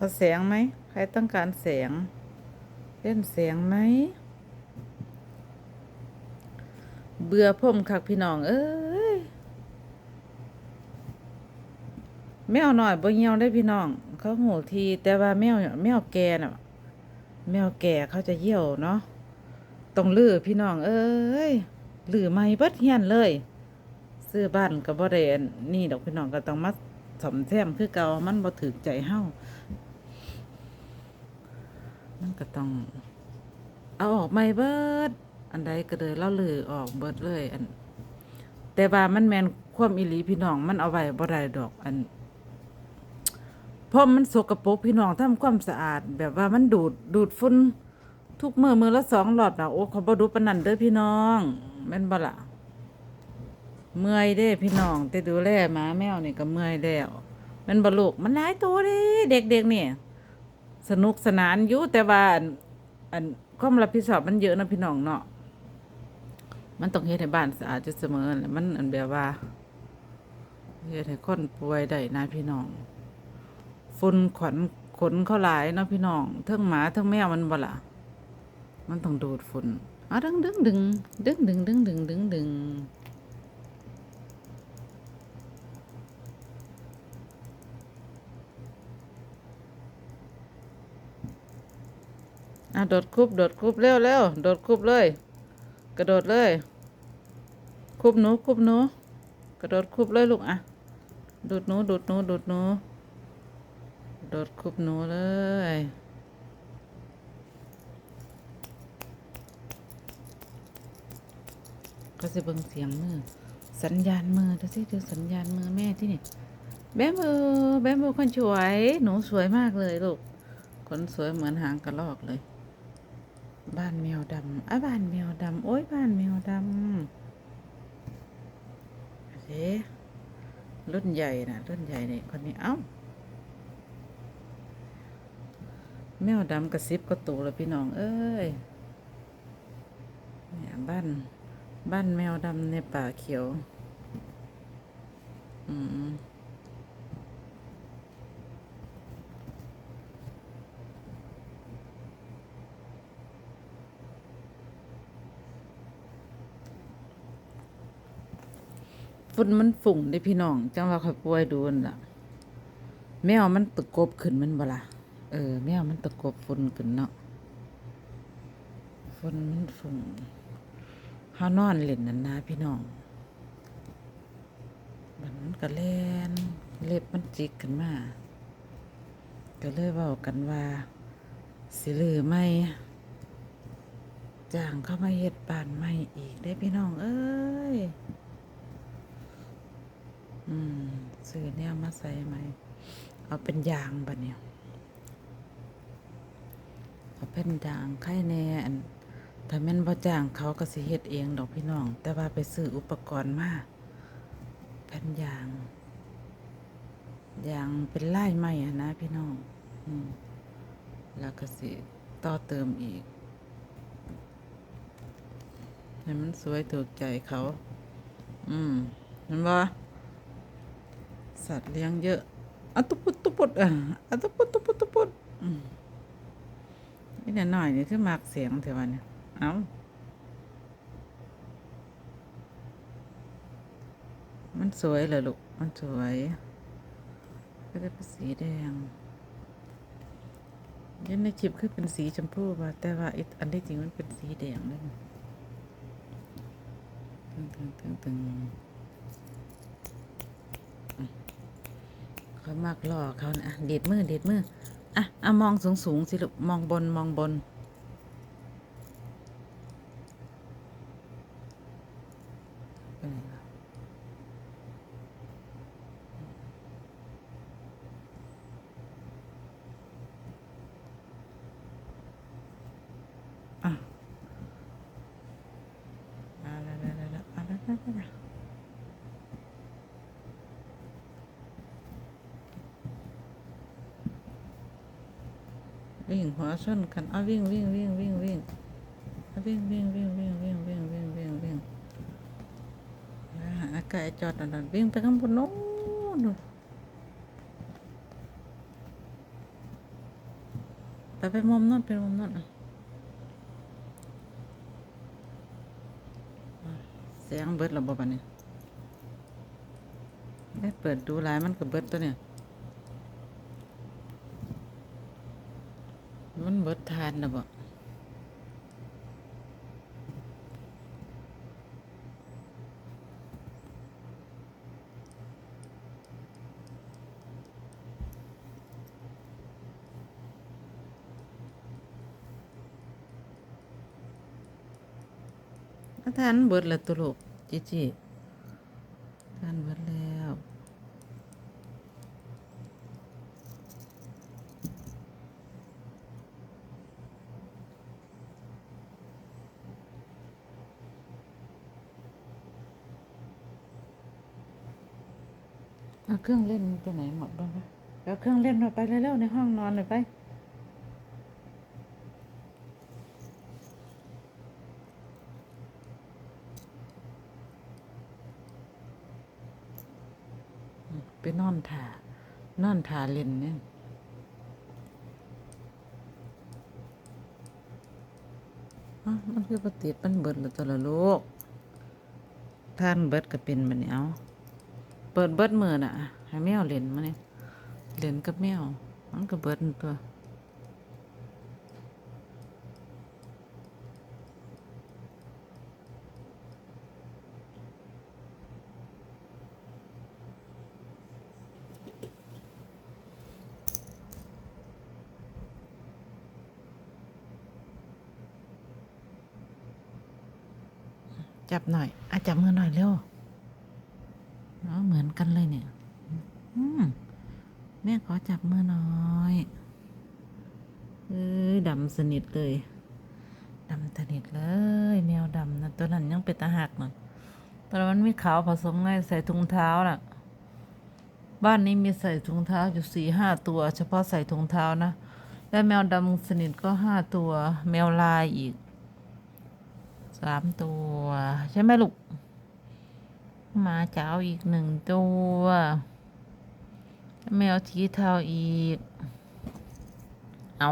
เอาแสงไหม ใครต้องการแสง เล่นแสงไหม เบื่อพ่มคักพี่น้อง เอ้ยแมวหน่อยบ่เหี่ยวได้พี่น้อง เขาหูทีแต่ว่าแมวแมวแก่น่ะ แมวแก่เขาจะเหี่ยวเนาะต้องลือพี่น้อง เอ้ยลือไม่เบิดเฮียนเลย ซื้อบ้านก็บ่ได้นนี่ดอกพี่น้องก็ต้องมาสมแซมคือเก่ามันบ่ถึกใจเฮา มันก็ต้อง เอาออกไม่เบิด อันใดก็เลยเล่าลือออกเบิดเลยอัน แต่ว่ามันแมนความอีหลีพี่น้องมันเอาไว้บ่ได้ดอก อันเพราะมันสกปรกพี่น้องทำความสะอาด แบบว่ามันดูดดูดฝุ่นทุกมือมือละสองหลอดนะโอ้เขาบ่ดูปนันเด้อพี่น้องแม่นบ่ล่ะเมื่อยเด้พี่น้องแต่ดูแลหมาแมวนี่ก็เมื่อยแล้วแมันบ่ลูกมันหลายตัวเด้เด็กๆเนี่ย สนุกสนานอยู่แต่ว่าอันความรับผิดชอบมันเยอะนะพี่น้องเนาะมันต้องเฮ็ดให้บ้านสะอาดจะเสมอแหละมันอันแบบว่าเฮ็ดให้คนป่วยได้นะพี่น้องฝุ่นขวัญขนเขาหลายเนาะพี่น้องเทั้งหมาเทั้งแมวมันบ่ล่ะมันต้องดูดฝุ่นอะดึงดึงดึงดึงดึงดึงดึงดึงดึง อะโดดคุบโดดคุบเร็วเร็วโดดคุบเลย กระโดดเลย คุบหนูคุบหนู กระโดดคุบเลยลูกอะดูดหนูดูดหนูดูดหนูโดดคุบหนูเลยก็จะเบิ่งเสียงมือ สัญญาณมือดูสิดูสัญญาณมือแม่ที่นี่แบมเบอแบมเบอคนสวย หนูสวยมากเลยลูก คนสวยเหมือนหางกระรอกเลย บ้านแมวดำอะบ้านแมวดำโอ้ยบ้านแมวดำเอ๊ะรุ่นใหญ่นะรุ่นใหญ่เนี่ยคนนี้เอ้า แมวดำกระซิบก็ตูแล้วพี่น้อง เอ้ยเนี่ยบ้าน บ้านแมวดำในป่าเขียว อืม ฝุ่นมันฝุ่งได้พี่น้อง จังว่าข่อยป่วยโดูนล่ะ แมวมันตะกบขึ้นมันบ่ล่ะเออ แมวมันตะกบฝุ่นขึ้นเนาะฝุ่นมันฝุ่งเฮานอนเล่นนั่นนะพี่น้องมันมันก็แล่นเล็บมันจิกขึ้นมาก็เลยเว้ากันว่า สิลือไม่จ้างเข้ามาเฮ็ดบ้านใหม่อีกได้พี่น้องเอ้ย อืม ซื้อแนวมาใส่ไหมเอาเป็นยางบะเนี่ย เอาเป็นยางไข่แน่อันถ้าแม่นบ่จ้างเขาก็สิเฮ็ดเองดอกพี่น้อง แต่ว่าไปซื้ออุปกรณ์มาแผ่นยางยางเป็นลายไม้อะนะพี่น้องอืมแล้วก็สิต่อเติมอีกให้มันสวยถูกใจเขา อืมเห็นบ่ สัตว์เลี้ยงเยอะอะตุปุดตุปุดอะอะตุปุดตุปุดตุปุดอืมนี่หน่อยนี่คือมากเสียงเถอะวันเนี่ยเอ้ามันสวยเลยลูก มันสวย ก็จะเป็นสีแดงยันในชิปคือเป็นสีชมพูป่ะแต่ว่าอ,อันที่จริงมันเป็นสีแดงเลยตึงตึงตึงตึง ขามากล่อเขานะอะเด็ดมือเด็ดมืออะอะมองสูงสูงสิลูกมองบนมองบนไปไหนล่ะอะอะละละละละอะละละละละ วิ่งหัวชนกันเอาวิ่งวิ่งวิ่งวิ่งวิ่งเอาวิ่งวิ่งวิ่งวิ่งวิ่งวิ่งวิ่งวิ่งวิ่งอ่ากาศจอดนั่นวิ่งไปข้างบนโน้นไปไปมุมนั่นไปมุมนั่นอะเสียงเบิดระบบอันนี้ได้เปิดดูหลายมันก็เบิดตัวเนี่ย มัน เบิดทานนะบ่ถ้าทานเบิดล้วตัวลูกจิจิทานเบิดแล้ว เอาเครื่องเล่นไปไหนหมดบ้างวะเอาเครื่องเล่นเราไปเร็วๆในห้องนอนเลยไปไปนอนถ่านอนถ่าเล่นเนี่ยอ้าวมันคือปฏิดมันเบิดแล้วตัวละลูกท่านเบิดก็เป็นมันเนี่ยเอาเปิดเบิดมือน่ะให้แมวเล่นมาเนี่ยเล่นกับแมวมันก็เบิดตัวจับหน่อยอะจับมือหน่อยเร็ว กันเลยเนี่ยมแม่ขอจับมือน่อยเอ้ยดำสนิทเลยดำสนิทเลย แมวดำนะตัวนั้นยังเป็นตาหักน่ะตอนนั้นมันมีขาวผสมไงใส่ถุงเท้าน่ะ บ้านนี้มีใส่ถุงเท้าอยู่สี่ห้าตัว เฉพาะใส่ถุงเท้านะและแมวดำสนิทก็ห้าตัว แมวลายอีกสามตัว ใช่ไหมลูก หมาเจ้าอีกหนึ่งตัวแมวทีเทาอีก เอา